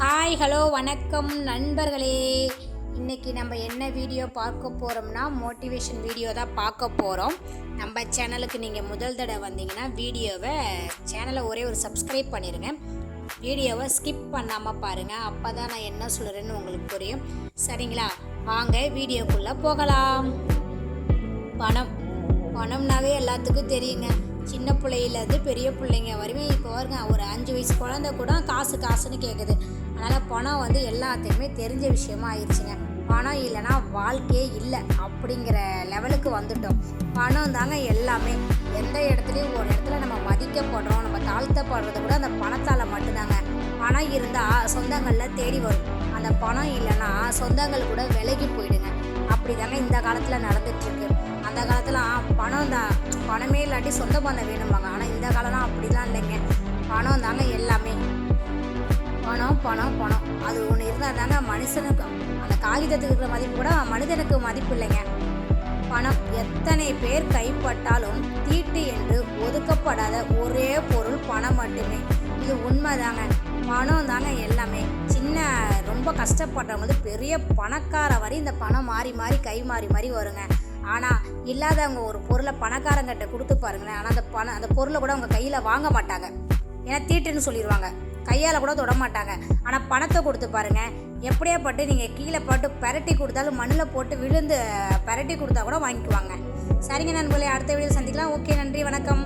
Hi hello வணக்கம் நண்பர்களே. இன்னைக்கு நம்ம என்ன வீடியோ பார்க்க போகிறோம்னா மோட்டிவேஷன் வீடியோ தான் பார்க்க போகிறோம் நம்ம சேனலுக்கு நீங்கள் முதல் தடவை வந்தீங்கன்னா வீடியோவை சேனலை ஒரே ஒரு சப்ஸ்கிரைப் பண்ணிடுங்க வீடியோவை ஸ்கிப் பண்ணாமல் பாருங்கள் அப்போ தான் நான் என்ன சொல்கிறேன்னு உங்களுக்கு புரியும். சரிங்களா? வாங்க வீடியோக்குள்ளே போகலாம். பணம். பணம்னாவே எல்லாத்துக்கும் தெரியுங்க. சின்ன பிள்ளையிலேருந்து பெரிய பிள்ளைங்க வரையும் இப்போ வருங்க ஒரு அஞ்சு வயசு குழந்தை கூட காசு காசுன்னு கேட்குது அதனால் பணம் வந்து எல்லாத்துக்குமே தெரிஞ்ச விஷயமா ஆயிடுச்சுங்க. பணம் இல்லைன்னா வாழ்க்கையே இல்லை அப்படிங்கிற லெவலுக்கு வந்துட்டோம். பணம் தாங்க எல்லாமே. எந்த இடத்துலையும் ஒரு இடத்துல நம்ம மதிக்கப்படுறோம் நம்ம தாழ்த்தப்படுறது கூட அந்த பணத்தால் மட்டும்தாங்க. பணம் இருந்தால் சொந்தங்களில் தேடி வரும். அந்த பணம் இல்லைன்னா சொந்தங்கள் கூட விலகி போயிடுங்க. அப்படி தாங்க இந்த காலத்தில் நடந்துட்டுருக்கு அந்த காலத்தில் பணம் தான் பணமே இல்லாட்டி சொந்த பந்தம் வேணும்பாங்க. ஆனால் இந்த காலம்லாம் அப்படிலாம் இல்லைங்க. பணம் தாங்க எல்லாமே. பணம் பணம் பணம். அது ஒன்று இருந்தால் தாங்க மனுஷனுக்கு அந்த காகிதத்துக்கு இருக்கிற மதிப்பு கூட மனிதனுக்கு மதிப்பு இல்லைங்க. பணம் எத்தனை பேர் கைப்பட்டாலும் தீட்டு என்று ஒதுக்கப்படாத ஒரே பொருள் பணம் மட்டுமே. இது உண்மைதாங்க பணம் தாங்க எல்லாமே. சின்ன ரொம்ப கஷ்டப்படுறவங்க பெரிய பணக்கார வரை இந்த பணம் மாறி மாறி கை மாறி மாறி வருங்க. ஆனால் இல்லாதவங்க ஒரு பொருளை பணக்காரங்கிட்ட கொடுத்து பாருங்களேன். ஆனால் அந்த பணம் அந்த பொருளை கூட அவங்க கையில் வாங்க மாட்டாங்க. ஏன்னா தீட்டுன்னு சொல்லிடுவாங்க கையால் கூட தொட மாட்டாங்க. ஆனால் பணத்தை கொடுத்து பாருங்க. எப்படியே பட்டு நீங்கள் கீழே போட்டு பரட்டி கொடுத்தாலும் மண்ணில் போட்டு விழுந்து பரட்டி கொடுத்தா கூட வாங்கிக்குவாங்க. சரிங்க நண்பர்களே அடுத்த வீடியோ சந்திக்கலாம். ஓகே நன்றி வணக்கம்.